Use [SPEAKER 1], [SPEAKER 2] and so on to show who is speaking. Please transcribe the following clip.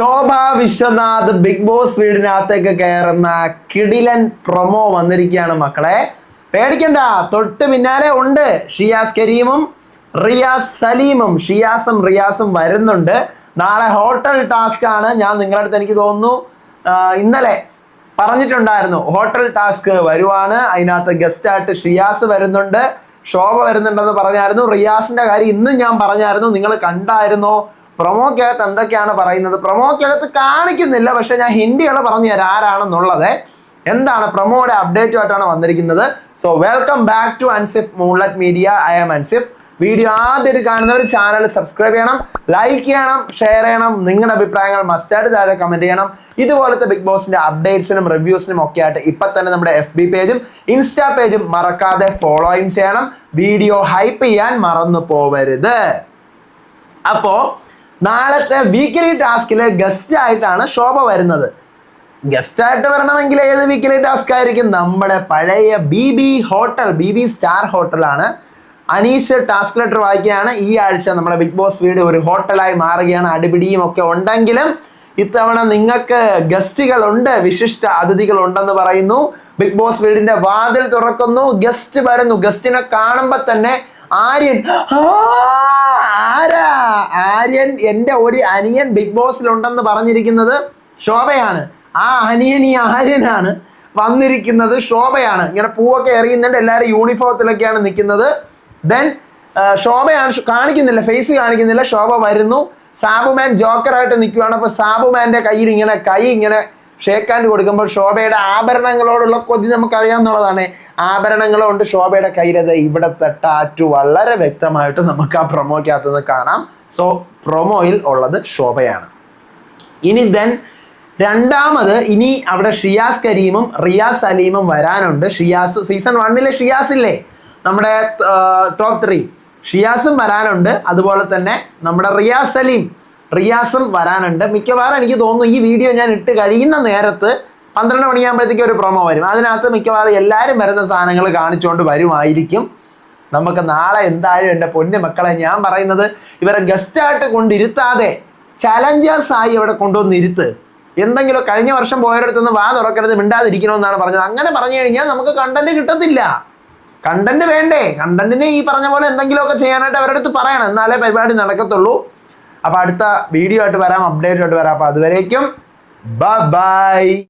[SPEAKER 1] ശോഭ Viswanath Bigg Boss വീടിനകത്തേക്ക് കയറുന്ന കിടിലൻ പ്രൊമോ വന്നിരിക്കുകയാണ് മക്കളെ. പേടിക്കണ്ട തൊട്ട് പിന്നാലെ ഉണ്ട് ഷിയാസ് കരീമും റിയാസ് സലീമും. ഷിയാസും റിയാസും വരുന്നുണ്ട്. നാളെ ഹോട്ടൽ ടാസ്ക് ആണ്. ഞാൻ നിങ്ങളുടെ അടുത്ത് എനിക്ക് തോന്നുന്നു ഇന്നലെ പറഞ്ഞിട്ടുണ്ടായിരുന്നു ഹോട്ടൽ ടാസ്ക് വരുവാണ്. അതിനകത്ത് ഗസ്റ്റായിട്ട് ഷിയാസ് വരുന്നുണ്ട്. ശോഭ വരുന്നുണ്ടെന്ന് പറഞ്ഞായിരുന്നു. റിയാസിന്റെ കാര്യം ഇന്നും ഞാൻ പറഞ്ഞായിരുന്നു. നിങ്ങൾ കണ്ടായിരുന്നോ? പ്രൊമോക്കകത്ത് എന്തൊക്കെയാണ് പറയുന്നത്? പ്രൊമോക്കകത്ത് കാണിക്കുന്നില്ല. പക്ഷെ ഞാൻ ഹിന്ദികളെ പറഞ്ഞു തരാം ആരാണെന്നുള്ളത്. എന്താണ് പ്രൊമോയുടെ അപ്ഡേറ്റുമായിട്ടാണ് വന്നിരിക്കുന്നത്. So welcome back to Ansif moonlight media I am Ansif video ആദ്യമായിട്ട് കാണുന്നവർ ചാനൽ സബ്സ്ക്രൈബ് ചെയ്യണം ലൈക്ക് ചെയ്യണം ഷെയർ ചെയ്യണം. നിങ്ങളുടെ അഭിപ്രായങ്ങൾ മസ്റ്റായിട്ട് താഴെ കമന്റ് ചെയ്യണം. ഇതുപോലത്തെ ബിഗ് ബോസിന്റെ അപ്ഡേറ്റ്സിനും റിവ്യൂസിനും ഒക്കെ ആയിട്ട് ഇപ്പൊ തന്നെ നമ്മുടെ എഫ് ബി പേജും ഇൻസ്റ്റാ പേജും മറക്കാതെ ഫോളോയും ചെയ്യണം. വീഡിയോ ഹൈപ്പ് ചെയ്യാൻ മറന്നു പോവരുത്. അപ്പോ നാളത്തെ വീക്കിലി ടാസ്കിലെ ഗസ്റ്റ് ആയിട്ടാണ് ശോഭ വരുന്നത്. ഗസ്റ്റ് ആയിട്ട് വരണമെങ്കിൽ ഏത് വീക്കിലി ടാസ്ക് ആയിരിക്കും? നമ്മുടെ പഴയ B B hotel B B star ഹോട്ടലാണ് അനീഷ് ടാസ്ക് ലെറ്റർ വായിക്കുകയാണ്. ഈ ആഴ്ച നമ്മുടെ ബിഗ് ബോസ് വീട് ഒരു ഹോട്ടലായി മാറുകയാണ്. അടിപിടിയും ഒക്കെ ഉണ്ടെങ്കിലും ഇത്തവണ നിങ്ങൾക്ക് ഗസ്റ്റുകൾ ഉണ്ട്. വിശിഷ്ട അതിഥികൾ ഉണ്ടെന്ന് പറയുന്നു. ബിഗ് ബോസ് വീടിന്റെ വാതിൽ തുറക്കുന്നു. ഗസ്റ്റ് വരുന്നു. ഗസ്റ്റിനെ കാണുമ്പോൾ തന്നെ ആര്യൻ ആ, ആരാ ആര്യൻ എന്റെ ഒരു അനിയൻ ബിഗ് ബോസിൽ ഉണ്ടെന്ന് പറഞ്ഞിരിക്കുന്നത് ശോഭയാണ്. ആ അനിയൻ ഈ ആര്യനാണ് വന്നിരിക്കുന്നത് ശോഭയാണ്. ഇങ്ങനെ പൂവൊക്കെ എറിയുന്നുണ്ട്. എല്ലാവരും യൂണിഫോമത്തിലൊക്കെയാണ് നിൽക്കുന്നത്. ദെൻ ശോഭയാണ് കാണിക്കുന്നില്ല. ഫേസ് കാണിക്കുന്നില്ല. ശോഭ വരുന്നു. സാബുമാൻ ജോക്കറായിട്ട് നിൽക്കുകയാണ്. അപ്പോൾ സാബുമാന്റെ കയ്യിൽ ഇങ്ങനെ കൈ ഇങ്ങനെ ഷേക്ക് ഹാൻഡ് കൊടുക്കുമ്പോൾ ശോഭയുടെ ആഭരണങ്ങളോടുള്ള കൊതി നമുക്ക് അറിയാവുന്നതാണ് ആഭരണങ്ങളുണ്ട് ശോഭയുടെ കയ്യിലത് ഇവിടത്തെ ടാറ്റു വളരെ വ്യക്തമായിട്ട് നമുക്ക് ആ പ്രൊമോക്കകത്ത് നിന്ന് കാണാം. സോ പ്രൊമോയിൽ ഉള്ളത് ശോഭയാണ്. ഇനി ദെൻ രണ്ടാമത് ഇനി അവിടെ ഷിയാസ് കരീമും റിയാസ് സലീമും വരാനുണ്ട്. ഷിയാസ് സീസൺ വണ്ണിലെ ഷിയാസ് ഇല്ലേ? നമ്മുടെ ടോപ്പ് ത്രീ ഷിയാസും വരാനുണ്ട്. അതുപോലെ തന്നെ നമ്മുടെ റിയാസ് സലീം. റിയാസും വരാനുണ്ട്. മിക്കവാറും എനിക്ക് തോന്നുന്നു ഈ വീഡിയോ ഞാൻ ഇട്ട് കഴിയുന്ന നേരത്ത് പന്ത്രണ്ട് മണിയാകുമ്പോഴത്തേക്ക് ഒരു പ്രൊമോ വരും. അതിനകത്ത് മിക്കവാറും എല്ലാവരും വരുന്ന സാധനങ്ങൾ കാണിച്ചുകൊണ്ട് വരുമായിരിക്കും. നമുക്ക് നാളെ എന്തായാലും എന്റെ പൊന്നു മക്കളെ ഞാൻ പറയുന്നത് ഇവരെ ഗസ്റ്റായിട്ട് കൊണ്ടിരുത്താതെ ചലഞ്ചേഴ്സ് ആയി ഇവിടെ കൊണ്ടുവന്ന് ഇരുത്ത്. എന്തെങ്കിലും കഴിഞ്ഞ വർഷം പോയവരടുത്തുനിന്ന് വാ തുറക്കരുത് മിണ്ടാതിരിക്കണമെന്നാണ് പറഞ്ഞത്. അങ്ങനെ പറഞ്ഞു കഴിഞ്ഞാൽ നമുക്ക് കണ്ടന്റ് കിട്ടത്തില്ല. കണ്ടന്റ് വേണ്ടേ? കണ്ടന്റിനെ ഈ പറഞ്ഞ പോലെ എന്തെങ്കിലുമൊക്കെ ചെയ്യാനായിട്ട് അവരുടെ അടുത്ത് പറയണം. എന്നാലേ പരിപാടി നടക്കത്തുള്ളൂ. അപ്പൊ അടുത്ത വീഡിയോ ആയിട്ട് വരാം അപ്ഡേറ്റ് ആയിട്ട് വരാം. അപ്പൊ അതുവരേക്കും ബൈ